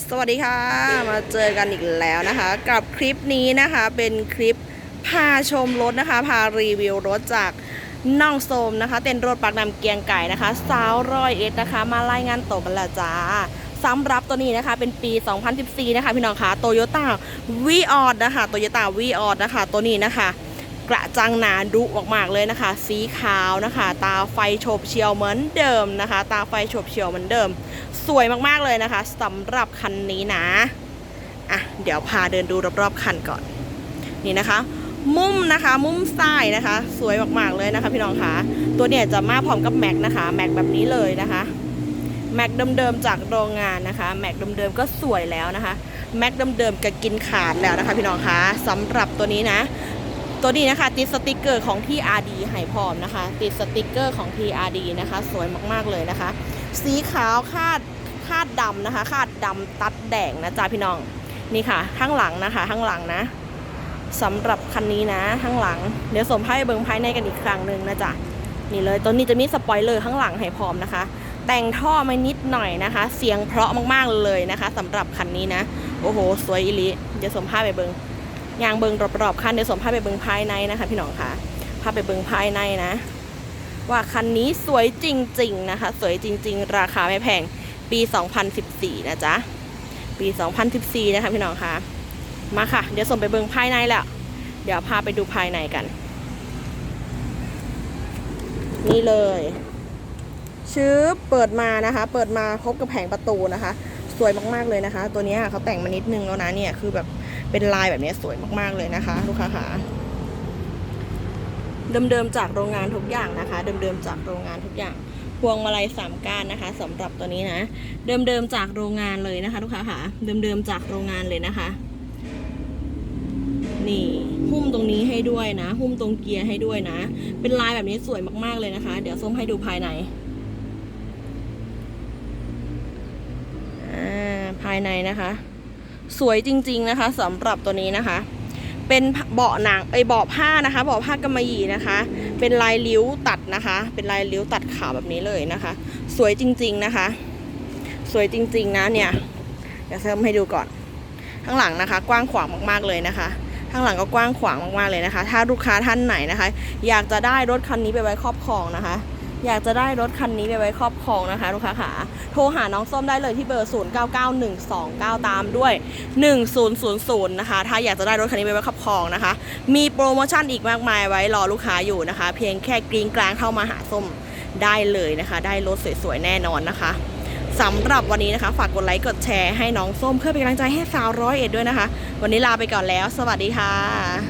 สวัสดีค่ะ มาเจอกันอีกแล้วนะคะ กับคลิปนี้นะคะเป็นคลิปพาชมรถนะคะ พารีวิวรถจากน่องโสมนะคะ เต้นรถปักนำเกียงไก่นะคะ สาวร้อยเอ็ดนะคะ มารายงานตัวกันล้วจ้าสำหรับตัวนี้นะคะเป็นปี 2014 นะคะ พี่น้องคะโตโยต้าวีออดนะคะโตโยต้าวีออดนะคะ ตัวนี้นะคะ ระจังหนาดุมากๆเลยนะคะ สีขาวนะคะ ตาไฟโฉบเฉียวเหมือนเดิมนะคะ ตาไฟโฉบเฉียวเหมือนเดิม สวยมากๆเลยนะคะสำหรับคันนี้นะอะเดี๋ยวพาเดินดูรอบๆคันก่อน นี่นะคะ มุมนะคะ มุมซ้ายนะคะ สวยมากๆเลยนะคะ พี่น้องคะตัวเนี่ยจะมาพร้อมกับแม็กนะคะแม็กแบบนี้เลยนะคะแม็กเดิมๆจากโรงงานนะคะแม็กเดิมๆก็สวยแล้วนะคะแม็กเดิมๆก็กินขาดแล้วนะคะ พี่น้องคะสำหรับตัวนี้นะ ตัวนี้นะคะติดสติกเกอร์ของ TRD ให้พร้อมนะคะ ติดสติกเกอร์ของ TRD นะคะ สวยมากๆเลยนะคะ สีขาวคาดคาดดำนะคะ คาดดำตัดแดงนะจ๊ะพี่น้องนี่ค่ะข้างหลังนะคะข้างหลังนะสำหรับคันนี้นะข้างหลัง เดี๋ยวสวมให้เบิงภายในกันอีกครั้งหนึ่งนะจ๊ะนี่เลยตัวนี้จะมีสปอยเลอร์ข้างหลังให้พร้อมนะคะ แต่งท่อมานิดหน่อยนะคะ เสียงเพราะมากๆเลยนะคะสำหรับคันนี้นะ โอ้โห สวยอีหลิเดี๋ยวสวมผ้าไปเบิ้ง ยางเบิงรอบๆคันเดี๋ยวสมภาพไปเบิงภายในนะคะ พี่น้องค่ะภาพไปเบิงภายในนะ ว่าคันนี้สวยจริง ๆ นะคะ สวยจริง ๆ ราคาไม่แพงปี 2014 นะจ๊ะ ปี 2014 นะคะพี่น้องค่ะมาค่ะ เดี๋ยวส่งไปเบิงภายในแล้ว เดี๋ยวพาไปดูภายในกัน นี่เลย ชื้อเปิดมานะคะ เปิดมาพบกับแผงประตูนะคะ สวยมากๆเลยนะคะ ตัวนี้เขาแต่งมานิดนึงแล้วนะเนี่ย คือแบบ เป็นลายแบบนี้สวยมากๆเลยนะคะ ลูกค้าค่ะเดิมๆจากโรงงานทุกอย่างนะคะ เดิมๆจากโรงงานทุกอย่างพวงมาลัยสามก้านนะคะสำหรับตัวนี้นะ เดิมๆจากโรงงานเลยนะคะ ลูกค้าค่ะ เดิมๆจากโรงงานเลยนะคะ นี่หุ้มตรงนี้ให้ด้วยนะ หุ้มตรงเกียร์ให้ด้วยนะ เป็นลายแบบนี้สวยมากๆเลยนะคะ เดี๋ยวส้มให้ดูภายในอ่าภายในนะคะ สวยจริง ๆนะคะสำหรับตัวนี้นะคะ เป็นเบาะหนังเอเบาะผ้านะคะเบาะผ้ากำมะหยี่นะคะ เป็นลายริ้วตัดนะคะ เป็นลายริ้วตัดขาวแบบนี้เลยนะคะ สวยจริง ๆนะคะ สวยจริง ๆนะเนี่ยเดี๋ยวเพิ่มให้ดูก่อน ข้างหลังนะคะ กว้างขวางมากๆเลยนะคะข้างหลังก็กว้างขวางมากๆเลยนะคะ ถ้าลูกค้าท่านไหนนะคะ อยากจะได้รถคันนี้ไปไว้ครอบครองนะคะ อยากจะได้รถคันนี้ไปไว้ครอบครองนะคะลูกค้าขาโทรหาน้องส้มได้เลยที่เบอร์ 099129 ตามด้วย 1000 นะคะ ถ้าอยากจะได้รถคันนี้ไปไว้ครอบครองนะคะ มีโปรโมชั่นอีกมากมายไว้รอลูกค้าอยู่นะคะ เพียงแค่กรีงกลางเข้ามาหาส้มได้เลยนะคะ ได้รถสวยๆแน่นอนนะคะสำหรับวันนี้นะคะ ฝากกดไลค์กดแชร์ให้น้องส้มเพื่อเป็นกำลังใจให้สาวร้อยเอ็ดด้วยนะคะ วันนี้ลาไปก่อนแล้ว สวัสดีค่ะ